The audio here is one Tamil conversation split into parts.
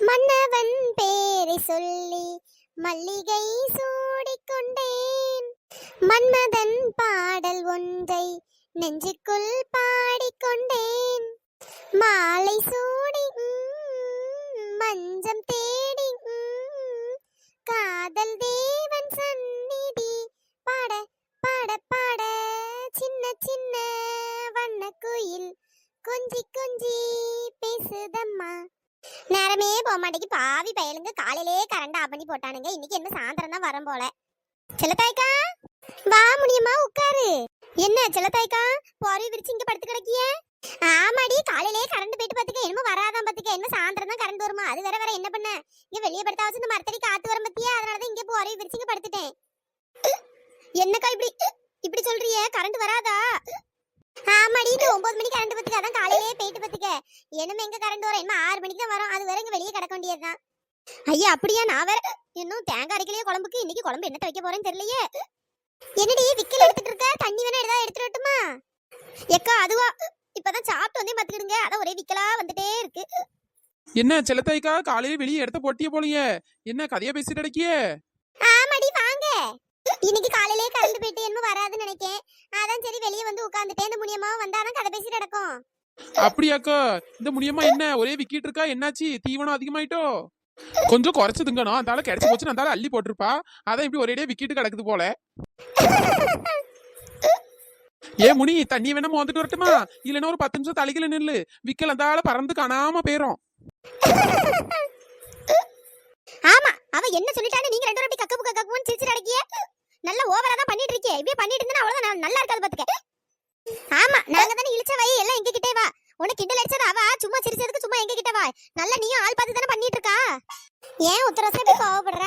மன்னவன் பேரை சொல்லி மல்லிகை சூடிக்கொண்டேன். மன்மதன் பாடல் ஒன்றை நெஞ்சுக்குள் பாடிக்கொண்டேன். மாலை சூடி மஞ்சம் தே மாட்டேங்கி பாவி பயலுங்க காலையிலே கரண்ட் ஆஃப் பண்ணி போட்டானுங்க. இன்னைக்கு என்ன சாயந்தரம் தான் வரும் போல. செல்லத்தாய்க்கா வா முடியுமா உட்காரு. என்ன செல்லத்தாய்க்கா பொறி விரிச்சு இங்க படுத்து கிடக்கிய? ஆமாடி காலையிலே கரண்ட் போயிட்டு பாத்துக்க என்னமோ வராதான் பாத்துக்க என்ன சாயந்தரம் தான் கரண்ட் வருமா? அது வேற வேற என்ன பண்ண? இங்க வெளியே படுத்தா வச்சு இந்த மரத்தடி காத்து வரும் பத்தியா அதனாலதான் இங்க பொறி விரிச்சு இங்க படுத்துட்டேன். என்னக்கா இப்படி இப்படி சொல்றியே? கரண்ட் வராதா? ஆமாடி இந்த ஒன்பது மணிக்கு கரண்ட் பத்துக்க அதான் காலையிலேயே போயிட்டு பத்துக்க. என்னமே எங்க கரண்ட் வரும் என்ன ஆறு மணிக்கு தான் வரும் அது வரை இங்க வெளியே கிடக்க வேண்டியதுதான். ஐயா அப்படியா நான் வேற இன்னும் தேங்காய் அரைக்கலையே குழம்புக்கு இன்னைக்கு குழம்பு என்னத்த வைக்க போறேன்னு தெரியலையே. என்னடி விக்கல் எடுத்துட்டு இருக்க? தண்ணி வேணா ஏதாவது எடுத்துட்டு வரட்டுமா? எக்கா அதுவா இப்பதான் சாப்பிட்டு வந்தே பாத்துக்கிடுங்க அதான் ஒரே விக்கலா வந்துட்டே இருக்கு. என்ன செல்லத்தாய்க்கா காலையில வெளியே இடத்த பொட்டிய போலியே. என்ன கதையா பேசிட்டு அடக்கியே ஆமாடி வாங்க. இன்னைக்கு காலையிலே கரண்ட் போயிட்டு என்ன வராதுன்னு நினைக்கேன். அதான் சரி வெளியே வந்து உட்காந்துட்டேன் இந்த முடியமாவும் வந்தாதான் கதை பேசிட்டு நடக்கும். அப்படியாக்கா இந்த முடியமா என்ன? ஒரே விக்கிட்டு இருக்கா? என்னாச்சு? தீவனம் அதிகமாயிட்டோ? கொஞ்சம் குறைச்சு திங்கணும் அந்த ஆளு கிடைச்சு போச்சு அந்த ஆளு அள்ளி போட்டிருப்பா. அதான் இப்படி ஒரேடியே விக்கிட்டு கிடக்குது போல. ஏ முனி தண்ணி வேணா மோந்துட்டு வரட்டுமா? இல்லைன்னா ஒரு பத்து நிமிஷம் தலைக்கல நில்லு. விக்கல் அந்த ஆளு பறந்து காணாம போயிரும். ஆமா அவ என்ன சொல்லிட்டானே நீங்க ரெண்டு பேரும் கக்கப்பு கக்கப்புன்னு சிரிச்சிட்டு அடக்கிய நல்ல ஓவரா தான் பண்ணிட்டு இருக்கே இப்படியே பண்ணிட்டு இருந்தா அவ்வளவுதான் நல்லா இருக்காது பாத்துக்க. ஆமா நாங்க தானே இழிச்ச வை எல்லாம் எங்க கிட்டே வா. உனக்கு கிண்டல் அடிச்சது அவ சும்மா சிரிச்சதுக்கு சும்மா எங்க கிட்ட வா. நல்லா நீயும் ஆள் பார்த்து தானே பண்ணிட்டு இருக்கா ஏன் உத்தரசா இப்படி கோவப்படுற?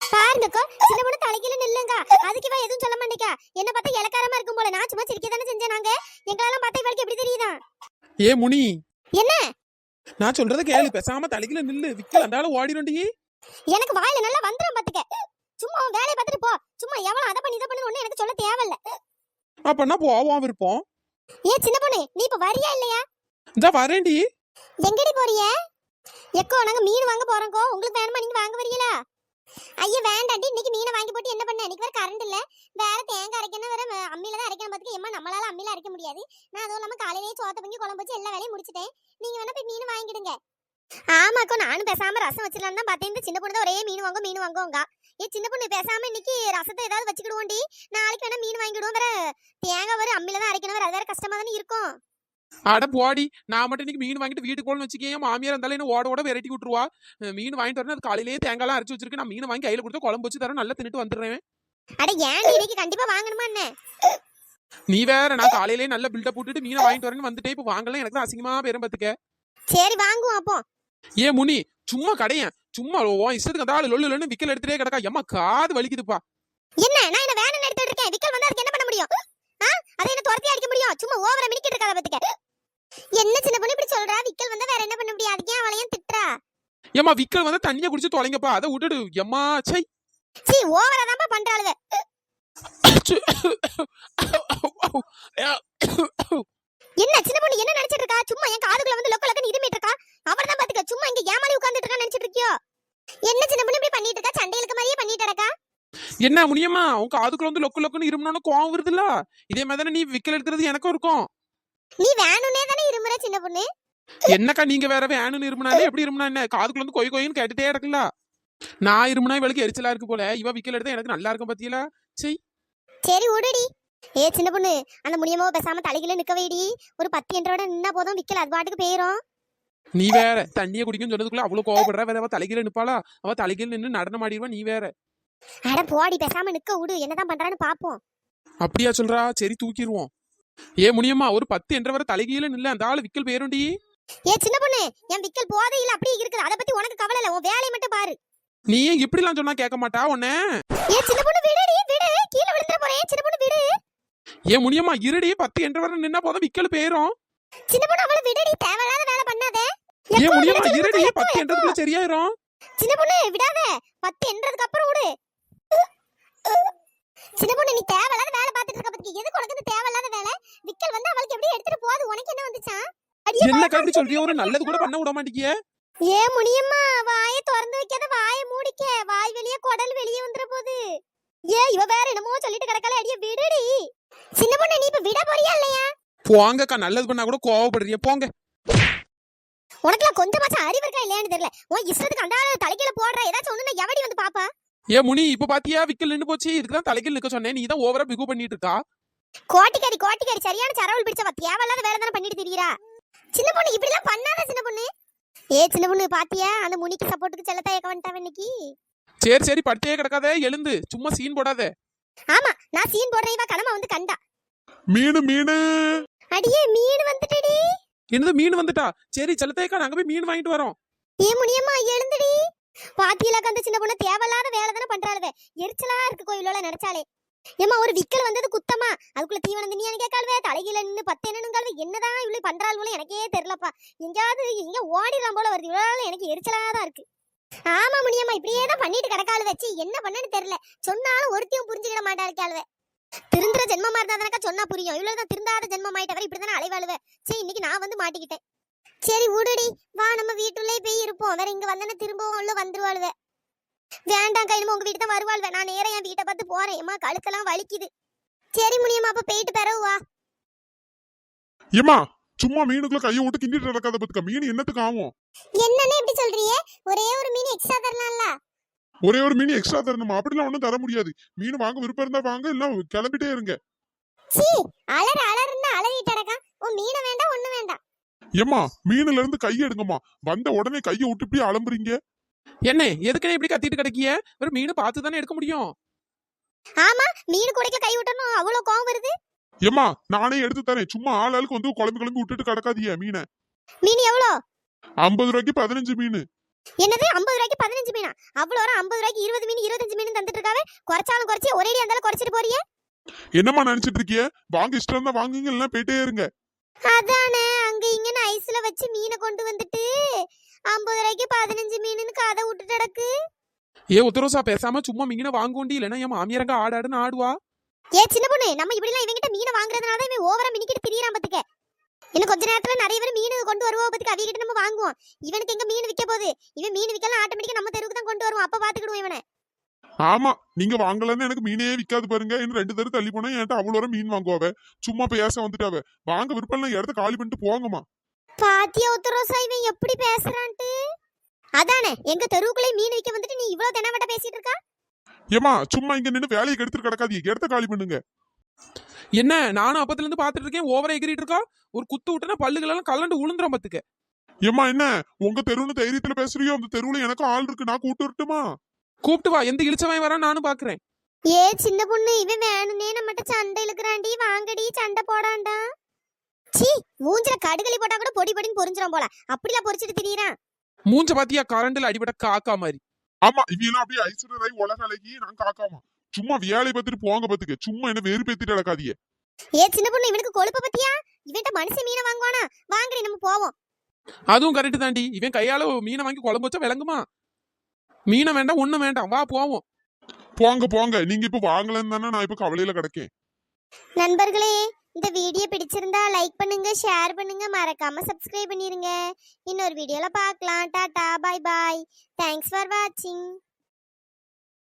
பாருங்கக்கோ சின்ன பொண்ணு தலைக்கீழ நில்லுங்க. அதுக்கு இவ எதுவும் சொல்ல மாட்டேக்கா. என்ன பார்த்தா இலக்காரமா இருக்கும் போல. நான் சும்மா சிரிக்க தானே செஞ்சேன் நாங்க. எங்களெல்லாம் பார்த்தா இவளுக்கு எப்படி தெரியுதா? ஏ முனி. என்ன? நான் சொல்றத கேளு. பேசாம தலைக்கல நில்லு. விக்கல். அந்த ஆளு ஓடிடும்டி எனக்கு வாயில நல்லா வந்துரும் பாத்துக்க. சும்மா உன் வேலையை பார்த்துட்டு போ. சும்மா எவ்வளவு அதை பண்ணி இதை பண்ணி ஒண்ணு எனக்கு சொல்ல தேவையில்ல. அப்பன்னா போவோம் விருப்பம்? ஏன் சின்ன பொண்ணு நீ இப்ப வரியா இல்லையா? இந்த வரேன்டி. எங்கடி போறிய? எக்கோ நாங்க மீன் வாங்க போறோம்க்கோ உங்களுக்கு வேணுமா நீங்க வாங்க வரீங்களா ஐயா வேண்டாண்டி. இன்னைக்கு மீனை வாங்கி போட்டு என்ன பண்ண? இன்னைக்கு வேற கரண்ட் இல்ல. வேற தேங்காய் அரைக்கணும் வேற அம்மியில தான் அரைக்கணும் பாத்துக்க. ஏமா நம்மளால அம்மியில அரைக்க முடியாது. நான் அதுவும் இல்லாம காலையிலேயே சோத்த பங்கி குழம்பு வச்சு எல்லா வேலையும் முடிச்சிட்டேன். நீங்க வேணா போய் மீன் வாங்கிடுங்க. ஆமாக்கோ நானும் பேசாம ரசம் வச்சிடலாம் தான் பார்த்தேன். சின்ன பொண்ணு ஒரே மீன் வாங்க மீன் வாங்குவோங்க ஏ சின்ன பொண்ணு பேசாம இன்னைக்கு ரசத்தை ஏதாவது வச்சுக்கிடுவோண்டி. நாளைக்கு வேணா மீன் வாங்கிடுவோம் வேற. தேங்காய் வேற அம்மியில தான் அரைக்கணும் வேற. அது வேற கஷ்டமா தானே இருக்கும். அட போடி நான் மட்டும் இன்னைக்கு மீன் வாங்கிட்டு வீட்டுக்கு போகணும்னு வச்சுக்கேன். மாமியார் இருந்தாலும் என்ன ஓட ஓட விரட்டி விட்டுருவா. மீன் வாங்கிட்டு வரணும் அது காலையிலேயே தேங்காய்லாம் அரைச்சு வச்சிருக்கு நான் மீன் வாங்கி கையில கொடுத்து குழம்பு வச்சு தரேன். நல்லா தின்னுட்டு வந்துடுறேன். அட ஏன் நீ இன்னைக்கு கண்டிப்பா வாங்கணுமா என்ன? நீ வேற நான் காலையிலேயே நல்ல பில்டப் போட்டுட்டு மீனை வாங்கிட்டு வரேன்னு வந்துட்டே இப்போ வாங்கலாம். எனக்கு தான் அசிங்கமா பேரும் பார்த்துக்க சரி வாங்குவோம் அப்போ. ஏ முனி சும்மா கடையன் சும்மா உன் இஷ்டத்துக்கு அந்த ஆளு லொல்லு லொல்லுன்னு விக்கல் எடுத்துட்டே கிடக்கா எம்மா காது வலிக்குதுப்பா என்ன நான் என்ன வேணும்னு எடுத்துட்டு இருக்கேன் விக்கல் வந்து அதுக்கு என்ன பண்ண முடியும் ஆ அதை என்ன துரத்தி அடிக்க முடியும் சும்மா ஓவரா மினிக்கிட்டு இருக்காத பத்துக்க என்ன சின்ன பொண்ணு இப்படி சொல்றா விக்கல் வந்தா வேற என்ன பண்ண முடியும் அதுக்கு ஏன் அவளையும் திட்டுறா ஏம்மா விக்கல் வந்து தண்ணியை குடிச்சு தொலைங்கப்பா அதை விட்டுடு எம்மா சை சீ ஓவரா தான்ப்பா பண்றாளுவ என்ன சின்ன பொண்ணு என்ன நினைச்சிட்டு இருக்கா? சும்மா என் காதுக்குள்ள வந்து லொக்க லொக்கன்னு இருமிட்டு இருக்கா அவர் தான் பாத்துக்க. சும்மா இங்க ஏமாளி உட்கார்ந்துட்டு இருக்கா நினைச்சிட்டு இருக்கியோ? என்ன சின்ன பொண்ணு இப்படி பண்ணிட்டு இருக்கா? சண்டைகளுக்கு மாதிரியே பண்ணிட்டு இருக்கா என்ன முடியுமா உன் காதுக்குள்ள வந்து லொக்கு லொக்குன்னு இருமுனோன்னு கோவம் வருதுல்ல? இதே மாதிரி தானே நீ விக்கல் எடுக்கிறது எனக்கும் இருக்கும். நீ வேணும்னே தானே இருமுற சின்ன பொண்ணு? என்னக்கா நீங்க வேற வேணும்னு இருமுனாலே எப்படி இருமுனா என்ன? காதுக்குள்ள வந்து கொய் கொயின்னு கேட்டுட்டே இருக்குல்ல நான் இருமுனா இவளுக்கு எரிச்சலா இருக்கு போல. இவ விக்கல் எடுத்தா எனக்கு நல்லா இருக்கும் பத்தியலா? சரி சரி விடுடி ஏ சின்ன பொண்ணு அந்த முடியமோ பேசாம தலைகில நிக்க வைடி ஒரு பத்து என்றோட நின்னா போதும் விக்கல அது பாட்டுக்கு போயிரும். நீ வேற தண்ணிய குடிக்கும் சொன்னதுக்குள்ள அவ்வளவு கோவப்படுற வேற அவ தலைகீழ நிப்பாளா? அவ தலைகீழ நின்னு நடனம் ஆடிடுவா நீ வேற. அட போடி பேசாம நிக்க விடு என்னதான் பண்றான்னு பாப்போம். அப்படியா சொல்றா? சரி தூக்கிடுவோம். ஏ முனியம்மா ஒரு பத்து என்ற வர தலைகீழ நில்ல அந்த ஆளு விக்கல் பேருண்டி ஏ சின்ன பொண்ணு என் விக்கல் போதையில அப்படியே இருக்குது. அத பத்தி உனக்கு கவலை இல்ல உன் வேலையை மட்டும் பாரு. நீ இப்படிலாம் சொன்னா கேட்க மாட்டா உன்ன? ஏ சின்ன பொண்ணு விடுடி விடு கீழே விழுந்துற போறேன் சின்ன பொண்ணு விடு. ஏ முனியம்மா இருடி பத்து என்ற வர நின்னா போதும் விக்கல் பேரும் சின்ன பொண்ணு அவள விடுடி தேவையில்லாத வேலை பண்ணாத. ஏ எப்போ முனியம்மா விடு, இருடி பத்து? என்றதுக்குள்ள சரியாயிரும். சின்ன பொண்ணு விடாத. பத்து என்றதுக்கு அப்புறம் விடு. சின்ன பொண்ணு நீ தேவையில்லாத வேலை பார்த்துட்டு இருக்க பத்தி எதுக்கு உனக்கு தேவையில்லாத வேலை? விக்கல் வந்து அவளுக்கு எப்படி எடுத்துட்டு போகுது உனக்கு என்ன வந்துச்சா? அடியே என்ன கட்டி சொல்றிய? ஒரு நல்லது கூட பண்ண விட மாட்டேங்கிய. ஏ முனியம்மா வாயை திறந்து வைக்காத வாயை மூடிக்க. வாய் வெளியே குடல் வெளியே வந்துற போது. ஏ இவ வேற என்னமோ சொல்லிட்டு கிடக்கல? அடியே விடுடி. சின்ன பொண்ணு நீ இப்ப விட போறியா இல்லையா? போங்கக்கா நல்லது பண்ணா கூட கோவப்படுறீங்க போங்க. உனக்குலாம் கொஞ்சமாச்சும் அறிவு இருக்கா இல்லையான்னு தெரியல. உன் இஷ்டத்துக்கு அண்டால தலைக்கீழ போடுற. ஏதாச்சும் ஒண்ணு எவடி வந்து பாப்பா? ஏ முனி இப்ப பாத்தியா? விக்கல் நின்னு போச்சு. இதுக்கு தான் தலைக்கில் நிக்க சொன்னேன். நீ தான் ஓவரா பிகு பண்ணிட்டு இருக்கா? கோட்டிக்காரி கோட்டிக்காரி சரியான சரவல் பிடிச்சவ. தேவையில்லாத வேலை தானே பண்ணிட்டு திரியறா. சின்ன பொண்ணு இப்படி எல்லாம் பண்ணாத சின்ன பொண்ணு. ஏ சின்ன பொண்ணு பாத்தியா? அந்த முனிக்கு சப்போர்ட்டுக்கு செல்லத்தா ஏக்க வந்துட்டான் இன்னைக்கு? சரி சரி படுத்தே கிடக்காத. எழுந்து. சும்மா சீன் போடாத. ஆமா நான் சீன் போடுறேன் இவ கடமை வந்து கண்டா. மீனு மீனு. அடியே மீன் வந்துட்டடி. என்னது மீன் வந்துட்டா? சரி செல்லத்தேக்கா நாங்க போய் மீன் வாங்கிட்டு வரோம். ஏ முனியம்மா எழுந்துடி. பாத்தியில அந்த சின்ன பொண்ணு தேவையில்லாத வேலை தானே பண்றாளுவே. எரிச்சலா இருக்கு கோயிலோட நினைச்சாலே ஏமா ஒரு விக்கல் வந்தது குத்தமா. அதுக்குள்ள தீவனம் தண்ணியான்னு கேட்காளுவே தலைகீழ நின்னு பத்து என்னனுங்காலுவே என்னதான் இவ்வளவு பண்றாளுவோ எனக்கே தெரியலப்பா. எங்கேயாவது எங்க ஓடிடலாம் போல வருது. இவ்வளவு எனக்கு எரிச்சலா தான் இருக்கு. ஆமா முனியம்மா இப்படியே தான் பண்ணிட்டு கிடக்காளு வச்சு என்ன பண்ணனு தெரியல. சொன்னாலும் ஒருத்தையும் புரிஞ்சுக்கிட மாட்டாளுவே திருந்துற ஜென்மமா இருந்தா தானக்கா சொன்னா புரியும். இவ்வளவுதான் திருந்தாத ஜென்மம் ஆயிட்டவரை இப்படிதானே அலைவாளுவ. சரி இன்னைக்கு நான் வந்து மாட்டிக்கிட்டேன். சரி விடுடி வா நம்ம வீட்டுள்ளே போய் இருப்போம். வேற இங்க வந்தனா திரும்பவும் உள்ள வந்துருவாளுவ. வேண்டாம் கையில உங்க வீட்டு தான் வருவாள் நான் நேரம் என் வீட்டை பார்த்து போறேன். அம்மா கழுத்தெல்லாம் வலிக்குது. சரி முனியம்மா அப்ப போயிட்டு பிறகு வா. ஏமா சும்மா மீனுக்குள்ள கையை விட்டு கிண்டிட்டு நடக்காத பத்துக்க மீன் என்னத்துக்கு ஆகும்? என்னன்னு இப்படி சொல்றியே ஒரே ஒரு மீன் எக்ஸ்ட்ரா தரலாம்ல? ஒரே ஒரு மீன் எக்ஸ்ட்ரா தரணுமா? அப்படிலாம் ஒண்ணும் தர முடியாது. மீன் வாங்க விருப்பம் இருந்தா வாங்க இல்ல கிளம்பிட்டே இருங்க. சீ அலற அலறுன்னு அலறிட்டு அடக்கா உன் மீனை வேண்டாம் ஒண்ணு வேண்டாம். ஏமா மீன்ல இருந்து கையை எடுங்கம்மா. வந்த உடனே கையை விட்டு இப்படி அலம்புறீங்க? என்ன எதுக்குன்னு இப்படி கத்திட்டு கிடக்கிய ஒரு மீன் பார்த்து தானே எடுக்க முடியும்? ஆமா மீன் குடைக்க கை விட்டணும் அவ்வளவு கோவம் வருது? ஏமா நானே எடுத்து தரேன். சும்மா ஆள் ஆளுக்கு வந்து குழம்பு கிளம்பி விட்டுட்டு கிடக்காதீங்க மீனை. மீன் எவ்வளோ? ஐம்பது ரூபாய்க்கு பதினஞ்சு மீன். என்னது? ஐம்பது ரூபாய்க்கு பதினஞ்சு மீனா? அவ்வளோ வரும். ஐம்பது ரூபாய்க்கு இருபது மீன் இருபத்தஞ்சு மீன் தந்துட்டு இருக்காவே? குறைச்சாலும் குறைச்சி ஒரே இருந்தாலும் குறைச்சிட்டு போறியே? என்னம்மா நினைச்சிட்டு இருக்கிய? வாங்க இஷ்டம் இருந்தா வாங்குங்க இல்லைன்னா போயிட்டே இருங்க. அதானே அங்க இங்கன்னு ஐஸ்ல வச்சு மீனை கொண்டு வந்துட்டு ஐம்பது ரூபாய்க்கு பதினஞ்சு மீனுன்னு கதை விட்டுட்டு கிடக்கு. ஏ உத்தரவுசா பேசாம சும்மா மீனை வாங்கோண்டி இல்லைன்னா என் மாமியாரங்க ஆடாடுன்னு ஆடுவா. ஏ சின்ன பொண்ணு நம்ம இப்படிலாம் இவங்கிட்ட மீனை வாங்குறதுனால தான் இவன் ஓவரா மினிக்கிட்டு திரியறான் பத்துக்க. இன்னும் கொஞ்ச நேரத்துல நிறைய பேர் மீன் கொண்டு வருவோம் பத்துக்கு அவங்க நம்ம வாங்குவோம். இவனுக்கு எங்க மீன் விற்க போகுது? இவன் மீன் விற்கலாம் ஆட்டோமேட்டிக்கா நம்ம தெருவுக்கு தான் கொண்டு வருவோம் அப்ப பாத்துக்கிடுவோம் இவனை. ஆமா நீங்க வாங்கலன்னு எனக்கு மீனே விக்காது பாருங்க. இன்னும் ரெண்டு தடவை தள்ளி போனா என்கிட்ட அவ்வளோ மீன் வாங்குவாவ சும்மா பேச வந்துட்டாவ வாங்க இல்லை இடத்த காலி பண்ணிட்டு போங்கம்மா. பாத்தியா உத்தரோசா இவன் எப்படி பேசுறான்ட்டு? அதானே எங்க தெருவுக்குள்ளே மீன் விற்க வந்துட்டு நீ இவ்வளவு தெனாவட்ட பேசிட்டு இருக்கா? ஏமா சும்மா இங்க நின்னு வேலையை கெடுத்துட்டு கிடக்காதீங்க. இடத்த காலி பண்ணுங்க. என்ன நானும் அப்பத்துல இருந்து பாத்துட்டு இருக்கேன் ஓவரா எகிரிட்டு இருக்கா? ஒரு குத்து விட்டுனா பல்லுகள் எல்லாம் கலண்டு உளுந்துரும் பத்துக்க. ஏமா என்ன? உங்க தெருவுன்னு தைரியத்துல பேசுறியோ? அந்த தெருவுல எனக்கும் ஆள் இருக்கு. நான் கூட்டு வரட்டுமா? கூப்பிட்டு வா. எந்த இழிச்சவன் வரா நானும் பாக்குறேன் ஏ சின்ன பொண்ணு இவன் வேணும்னே நம்மகிட்ட சண்டை இழுக்கிறான்டி. வாங்கடி சண்டை போடாண்டா. சீ மூஞ்சில கடுகளி போட்டா கூட பொடி பொடின்னு பொரிஞ்சிரும் போல. அப்படிலாம் பொரிச்சிட்டு திரியறான் மூஞ்ச பாத்தியா கரண்டுல அடிபட்ட காக்கா மாதிரி. ஆமா இவெல்லாம் அப்படியே ஐஸ்வர்யாய் உலக அழகி நான் காக்காமா. சும்மா வேலையை பார்த்துட்டு போங்க பாத்துக்க. சும்மா என்ன வெறு பேத்திட்டு நடக்காதீங்க. ஏ சின்ன பொண்ணு இவனுக்கு கொழுப்ப பத்தியா? இவன்ட்ட மனுஷன் மீனை வாங்குவானா? வாங்கடி நம்ம போவோம். அதுவும் கரெக்ட் தாண்டி. இவன் கையால மீனை வாங்கி குழம்பு வச்சா விளங்குமா? மீனை வேண்டாம் ஒண்ணும் வேண்டாம். வா போவோம். போங்க போங்க. நீங்க இப்ப வாங்கலன்னு தானே நான் இப்ப கவலையில கிடக்கேன். நண்பர்களே இந்த வீடியோ பிடிச்சிருந்தா லைக் பண்ணுங்க ஷேர் பண்ணுங்க. மறக்காம சப்ஸ்கிரைப் பண்ணிருங்க. இன்னொரு வீடியோல பார்க்கலாம். Tata bye bye thanks for வாட்சிங்